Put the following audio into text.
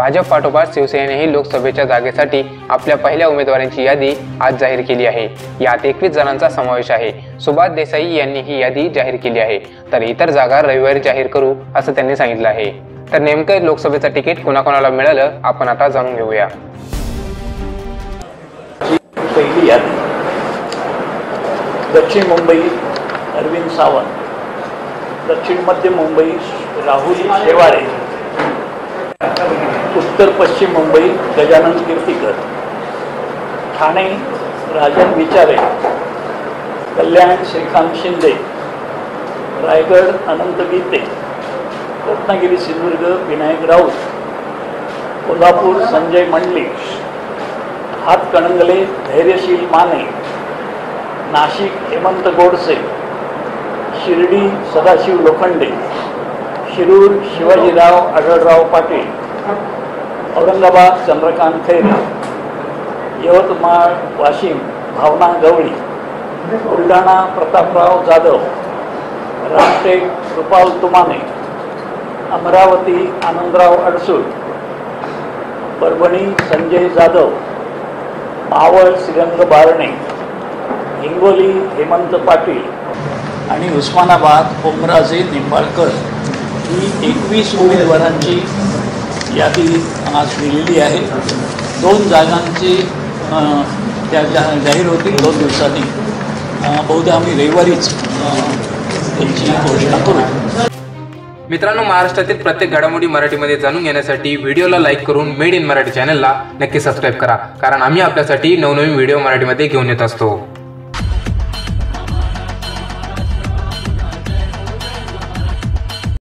भाजप पाठोपाठ शिवसेनेनेही लोकसभेच्या जागेसाठी आपल्या पहिल्या उमेदवारांची यादी आज जाहीर केली आहे. यात एकवीस जणांचा समावेश आहे. सुभाष देसाई यांनी ही यादी जाहीर केली आहे. तर इतर जागा रविवारी जाहीर करू असं त्यांनी सांगितलं आहे. तर नेमकं लोकसभेचं तिकीट कोणाकोणाला मिळालं आपण आता जाणून घेऊया. पहिली यादी. दक्षिण मुंबई अरविंद सावंत. दक्षिण मध्य मुंबई राहुल शेवाळे. उत्तर पश्चिम मुंबई गजानन कीर्तीकर. ठाणे राजन विचारे कल्याण श्रीकांत शिंदे रायगड अनंत गीते रत्नागिरी सिंधुदुर्ग विनायक राऊत कोल्हापूर संजय मंडलिक हातकणंगले धैर्यशील माने नाशिक हेमंत गोडसे शिर्डी सदाशिव लोखंडे शिरूर शिवाजीराव आढळराव पाटील. औरंगाबाद चंद्रकांत खैरे यवतमाळ वाशिम भावना गवळी बुलढाणा प्रतापराव जाधव रामटेक कृपाल तुमाने अमरावती आनंदराव अडसूळ परभणी संजय जाधव मावळ श्रीरंग बारणे हिंगोली हेमंत पाटील आणि उस्मानाबाद ओमराजे निंबाळकर. ही एकवीस उमेदवारांची यादी आज दिलेली आहे. दोन जागांची त्या जा जाहीर होतील दोन दिवसांनी. बहुधा आम्ही रविवारीच त्यांची घोषणा करू मित्रांनो महाराष्ट्रातील प्रत्येक घडामोडी मराठीमध्ये जाणून घेण्यासाठी व्हिडिओला लाईक करून मेड इन मराठी चॅनलला नक्की सबस्क्राईब करा. कारण आम्ही आपल्यासाठी नवनवीन व्हिडिओ मराठीमध्ये घेऊन येत असतो.